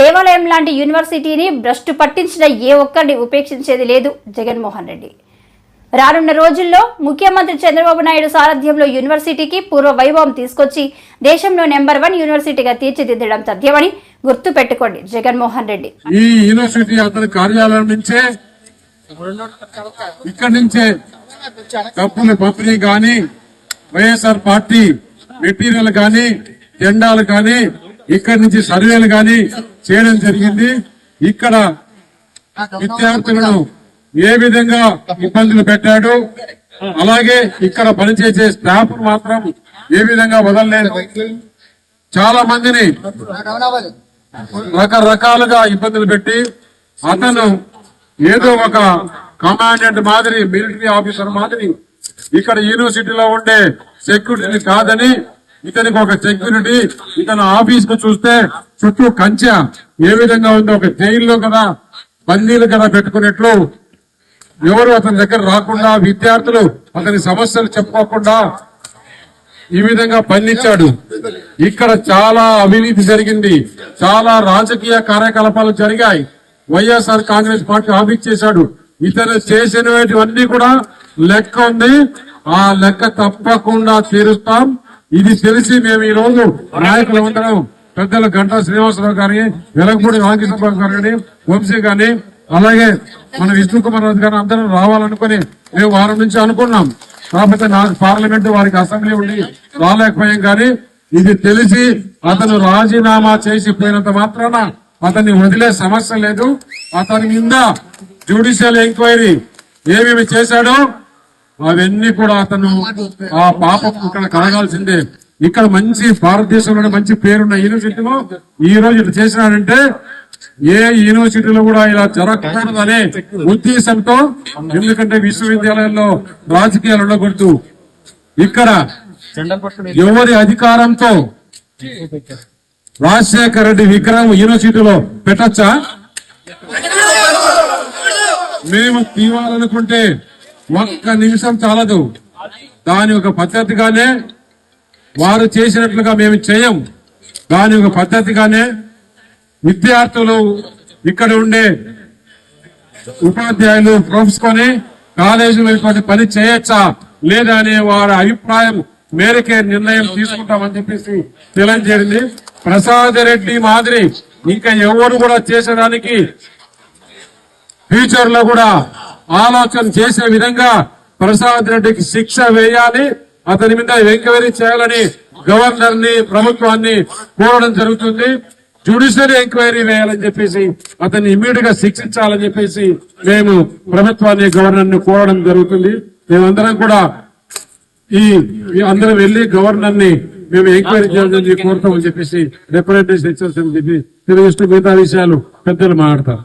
దేవాలయం లాంటి యూనివర్సిటీని భ్రష్టు పట్టించిన ఏ ఒక్కరిని ఉపేక్షించేది లేదు జగన్మోహన్ రెడ్డి. రానున్న రోజుల్లో ముఖ్యమంత్రి చంద్రబాబు నాయుడు సారథ్యంలో యూనివర్సిటీకి పూర్వ వైభవం తీసుకొచ్చి దేశంలో నెంబర్ వన్ యూనివర్సిటీగా తీర్చిదిద్దడం తథ్యమని గుర్తు పెట్టుకోండి జగన్మోహన్ రెడ్డి. ఈ యూనివర్సిటీ అతని కార్యాలయం నుంచే ఇక్కడి నుంచే డబ్బులు పంపిణీ గాని వైఎస్ఆర్ పార్టీ మెటీరియల్ గాని జెండాలు గాని ఇక్కడి నుంచి సర్వేలు కానీ చేయడం జరిగింది. ఇక్కడ విద్యార్థులను ఏ విధంగా ఇబ్బందులు పెట్టాడు అలాగే ఇక్కడ పనిచేసే స్టాఫ్ మాత్రం ఏ విధంగా వదలలేదు. చాలా మందిని రకరకాలుగా ఇబ్బందులు పెట్టి అతను ఏదో ఒక కమాండెంట్ మాదిరి మిలిటరీ ఆఫీసర్ మాదిరి ఇక్కడ యూనివర్సిటీలో ఉండే సెక్యూరిటీ కాదని ఇతనికి ఒక సెక్యూరిటీ ఇతను ఆఫీస్కు చూస్తే చుట్టూ కంచె. ఏ విధంగా ఉందో ఒక జైల్లో కదా బందీలు కదా పెట్టుకున్నట్లు. ఎవరు అతని దగ్గర రాకుండా విద్యార్థులు అతని సమస్యలు చెప్పుకోకుండా ఈ విధంగా బంధించాడు ఇక్కడ చాలా అవినీతి జరిగింది. చాలా రాజకీయ కార్యకలాపాలు జరిగాయి. వైఎస్ఆర్ కాంగ్రెస్ పార్టీ ఆఫీస్ చేశాడు. ఇతను చేసినవన్నీ కూడా లెక్క ఉంది. ఆ లెక్క తప్పకుండా తీరుస్తాం. ఇది తెలిసి మేము ఈ రోజు నాయకులందరం పెద్దలు గంటా శ్రీనివాసరావు గారిని వెలగపూడి రామకృష్ణరావు గారు వంశీ గారిని అలాగే మన విష్ణు కుమార్ రాజు గారిని అందరం రావాలనుకుని మేము వారం నుంచి అనుకున్నాం. కాకపోతే నాకు పార్లమెంట్ వారికి అసెంబ్లీ ఉండి రాలేకపోయాం కానీ ఇది తెలిసి అతను రాజీనామా చేసి పోయినంత మాత్రాన అతన్ని వదిలే సమస్య లేదు. అతని మీద జ్యుడిషియల్ ఎంక్వైరీ ఏమేమి చేశాడో అవన్నీ కూడా అతను ఆ పాపం ఇక్కడ కలగాల్సిందే. ఇక్కడ మంచి భారతదేశంలో మంచి పేరున్న యూనివర్సిటీలో ఈ రోజు ఇట్లా చేసినాడంటే ఏ యూనివర్సిటీలో కూడా ఇలా జరగకూడదు అనే ఉద్దేశంతో ఎందుకంటే విశ్వవిద్యాలయాల్లో రాజకీయాలు ఉండకూడదు. ఇక్కడ ఎవరి అధికారంతో రాజశేఖర రెడ్డి విగ్రహం యూనివర్సిటీలో పెట్టచ్చా? మేము తీవాలనుకుంటే ఒక్క నిమిషం చాలదు దాని ఒక పద్ధతిగానే వారు చేసినట్లుగా మేము చేయం. దాని ఒక పద్ధతిగానే విద్యార్థులు ఇక్కడ ఉండే ఉపాధ్యాయులు ప్రొఫెసుకొని కాలేజీలో ఇటువంటి పని చేయొచ్చా? లేదా అనే వారి అభిప్రాయం మేరకే నిర్ణయం తీసుకుంటామని చెప్పేసి తెలియజేయండి ప్రసాద్ రెడ్డి మాదిరి ఇంకా ఎవరు కూడా చేసేదానికి ఫ్యూచర్లో కూడా ఆలోచన చేసే విధంగా ప్రసాద్ రెడ్డికి శిక్ష వేయాలి. అతని మీద ఎంక్వైరీ చేయాలని గవర్నర్ని ప్రభుత్వాన్ని కోరడం జరుగుతుంది. జ్యుడిషియల్ ఎంక్వైరీ వేయాలని చెప్పేసి అతన్ని ఇమీడియట్గా శిక్షించాలని చెప్పేసి మేము ప్రభుత్వాన్ని గవర్నర్ని కోరడం జరుగుతుంది. మేమందరం కూడా ఈ అందరం వెళ్ళి గవర్నర్ని మేము ఎంక్వైరీ చేయాలని కోరుతామని చెప్పేసి రిప్రజెంటేషన్ ఇచ్చాల్సింది చెప్పి తెలియజేస్తూ మిగతా విషయాలు పెద్దలు మాట్లాడతారు.